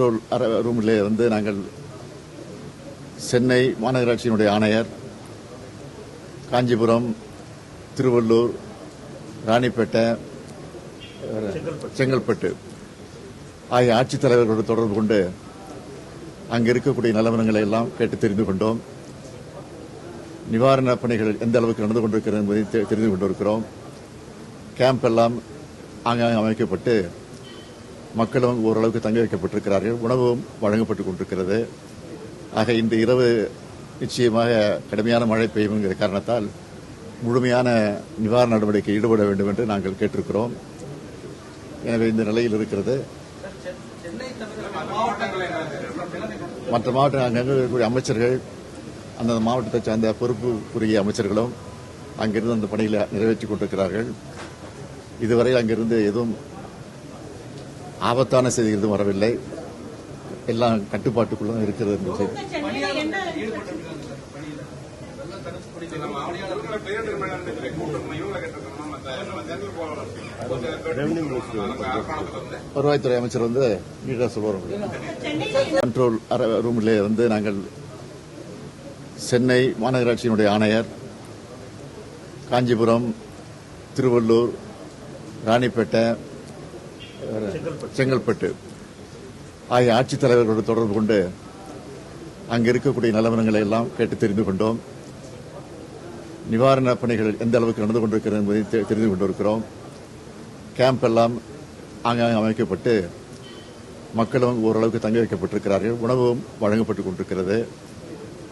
Control ரூமிலே வந்து நாங்கள் சென்னை மாநகராட்சியினுடைய ஆணையர் காஞ்சிபுரம் திருவள்ளூர் ராணிப்பேட்டை செங்கல்பட்டு. ஆகிய ஆட்சித்தலைவர்களோடு தொடர்பு கொண்டு அங்கு இருக்கக்கூடிய நிலவரங்களை எல்லாம் கேட்டு தெரிந்து கொண்டோம். நிவாரணப் பணிகள் எந்த அளவுக்கு நடந்து கொண்டிருக்கிறது என்பதை தெரிந்து கொண்டிருக்கிறோம். கேம்ப் எல்லாம் ஆங்காங்கே அமைக்கப்பட்டு மக்களும் ஓரளவுக்கு தங்க வைக்கப்பட்டிருக்கிறார்கள். உணவும் வழங்கப்பட்டு கொண்டிருக்கிறது. ஆக இந்த இரவு நிச்சயமாக கடுமையான மழை பெய்யும் காரணத்தால் முழுமையான நிவாரண நடவடிக்கை ஈடுபட வேண்டும் என்று நாங்கள் கேட்டிருக்கிறோம். எனவே இந்த நிலையில் இருக்கிறது. மற்ற மாவட்ட அங்கங்கே இருக்கக்கூடிய அமைச்சர்கள் அந்தந்த மாவட்டத்தை சார்ந்த பொறுப்புக்குரிய அமைச்சர்களும் அங்கிருந்து அந்த பணிகளை நிறைவேற்றிக் கொண்டிருக்கிறார்கள். இதுவரை அங்கிருந்து எதுவும் ஆபத்தான செய்தி எதுவும் வரவில்லை. எல்லாம் கட்டுப்பாட்டுக்குள்ள இருக்கிறது என்று செய்தி வருவாய்த்துறை அமைச்சர் வந்து நீட்டாக கண்ட்ரோல் அறை ரூமிலே வந்து நாங்கள் சென்னை மாநகராட்சியினுடைய ஆணையர் காஞ்சிபுரம் திருவள்ளூர் ராணிப்பேட்டை செங்கல்பட்டு. ஆகிய ஆட்சித்தலைவர்களோடு தொடர்பு கொண்டு அங்கு இருக்கக்கூடிய நிலவரங்களை எல்லாம் கேட்டு தெரிந்து கொண்டோம். நிவாரணப் பணிகள் எந்த அளவுக்கு நடந்து கொண்டிருக்கிறது என்பதை தெரிந்து கொண்டிருக்கிறோம். கேம்ப் எல்லாம் ஆங்காங்கே அமைக்கப்பட்டு மக்களும் ஓரளவுக்கு தங்க வைக்கப்பட்டிருக்கிறார்கள். உணவும் வழங்கப்பட்டு கொண்டிருக்கிறது.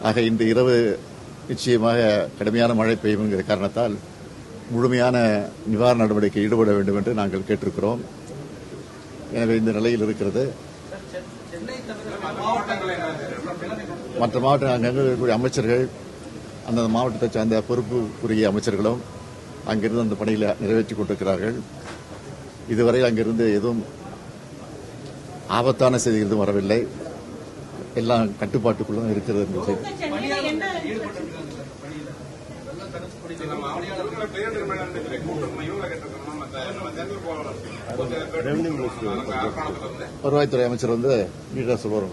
ஆக இந்த இரவு நிச்சயமாக கடுமையான மழை பெய்யும் என்கிற காரணத்தால் முழுமையான நிவாரண நடவடிக்கை ஈடுபட வேண்டும் என்று நாங்கள் கேட்டிருக்கிறோம். எனவே இந்த நிலையில் இருக்கிறது? மற்ற மாவட்ட அங்கங்கே இருக்கக்கூடிய அமைச்சர்கள் அந்தந்த மாவட்டத்தை சார்ந்த பொறுப்புக்குரிய அமைச்சர்களும் அங்கிருந்து அந்த பணியில் நிறைவேற்றிக் கொண்டிருக்கிறார்கள். இதுவரை அங்கிருந்து எதுவும் ஆபத்தான செய்தி எதுவும் வரவில்லை. எல்லாம் கட்டுப்பாட்டுக்குள்ள இருக்கிறது என்பது. செய்தி வருவாய்த்துறை அமைச்சர் வந்து நீட்டாக சொல்லுவார்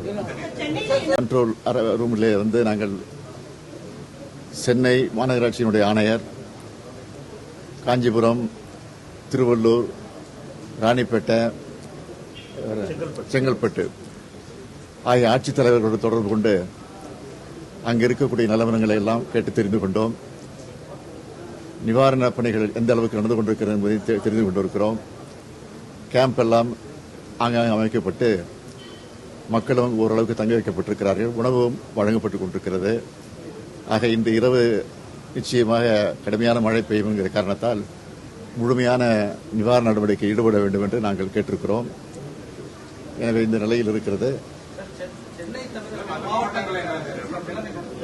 கண்ட்ரோல் ரூமிலே வந்து நாங்கள் சென்னை மாநகராட்சியினுடைய ஆணையர் காஞ்சிபுரம் திருவள்ளூர் ராணிப்பேட்டை செங்கல்பட்டு ஆகிய ஆட்சித்தலைவர்களோடு தொடர்பு கொண்டு அங்கு இருக்கக்கூடிய நிலவரங்களை எல்லாம் கேட்டு தெரிந்து கொண்டோம். நிவாரணப் பணிகள் எந்த அளவுக்கு நடந்து கொண்டிருக்கிறது என்பதை தெரிந்து கொண்டிருக்கிறோம். கேம்ப் எல்லாம் அங்கே அமைக்கப்பட்டு மக்களும் ஓரளவுக்கு தங்க வைக்கப்பட்டிருக்கிறார்கள். உணவும் வழங்கப்பட்டு கொண்டிருக்கிறது. ஆக இந்த இரவு நிச்சயமாக கடுமையான மழை பெய்யும் என்கிற காரணத்தால் முழுமையான நிவாரண நடவடிக்கை ஈடுபட வேண்டும் என்று நாங்கள் கேட்டிருக்கிறோம். எனவே இந்த நிலையில் இருக்கிறது.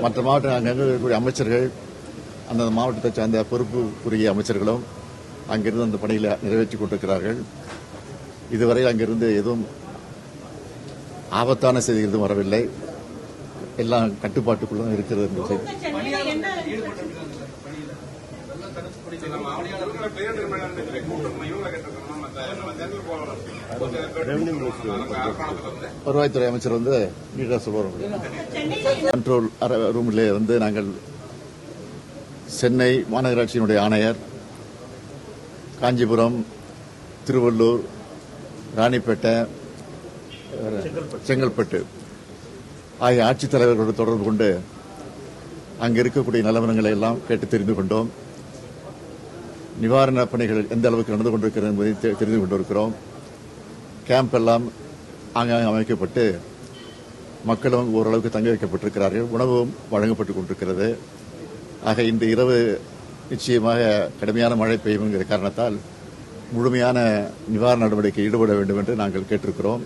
மற்ற மாவட்ட அங்கங்கே இருக்கக்கூடிய அமைச்சர்கள் அந்தந்த மாவட்டத்தை சார்ந்த பொறுப்புக்குரிய அமைச்சர்களும் அங்கிருந்து அந்த பணியில் நிறைவேற்றிக் கொண்டிருக்கிறார்கள். இதுவரை அங்கிருந்து எதுவும் ஆபத்தான செய்திகள் எதுவும் வரவில்லை. எல்லாம் கட்டுப்பாட்டுக்குள்ளும் இருக்கிறது என்று வருவாய்த்துறை அமைச்சர் வந்து கண்ட்ரோல் ரூமிலே வந்து நாங்கள் சென்னை மாநகராட்சியினுடைய ஆணையர் காஞ்சிபுரம் திருவள்ளூர் ராணிப்பேட்டை செங்கல்பட்டு. ஆகிய ஆட்சித்தலைவர்களோடு தொடர்பு கொண்டு அங்கு இருக்கக்கூடிய நிலவரங்களை எல்லாம் கேட்டு தெரிந்து கொண்டோம். நிவாரணப் பணிகள் எந்த அளவுக்கு நடந்து கொண்டிருக்கிறது என்பதை தெரிந்து கொண்டிருக்கிறோம். கேம்ப் எல்லாம் ஆங்காங்கே அமைக்கப்பட்டு மக்களும் ஓரளவுக்கு தங்க வைக்கப்பட்டிருக்கிறார்கள். உணவும் வழங்கப்பட்டு கொண்டிருக்கிறது. ஆக இந்த இரவு நிச்சயமாக கடுமையான மழை பெய்யும் என்கிற காரணத்தால் முழுமையான நிவாரண நடவடிக்கை ஈடுபட வேண்டும் என்று நாங்கள் கேட்டிருக்கிறோம்.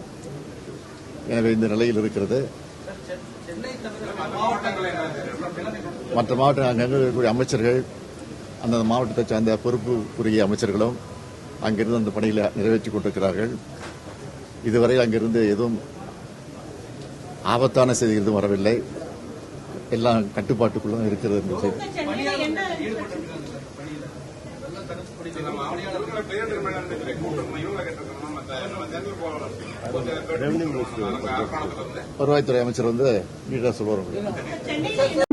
எனவே இந்த நிலையில் இருக்கிறது. மற்ற மாவட்ட அங்கங்கே இருக்கக்கூடிய அமைச்சர்கள் அந்தந்த மாவட்டத்தை சார்ந்த பொறுப்புக்குரிய அமைச்சர்களும் அங்கிருந்து அந்த பணிகளை நிறைவேற்றிக் கொண்டிருக்கிறார்கள். இதுவரை அங்கிருந்து எதுவும் ஆபத்தான செய்தி எதுவும் வரவில்லை. எல்லாம் கட்டுப்பாட்டுக்குள்ள இருக்கிறது இருக்கிறது வருவாய்த்துறை அமைச்சர் வந்து நீட்டா சொல்லுவார்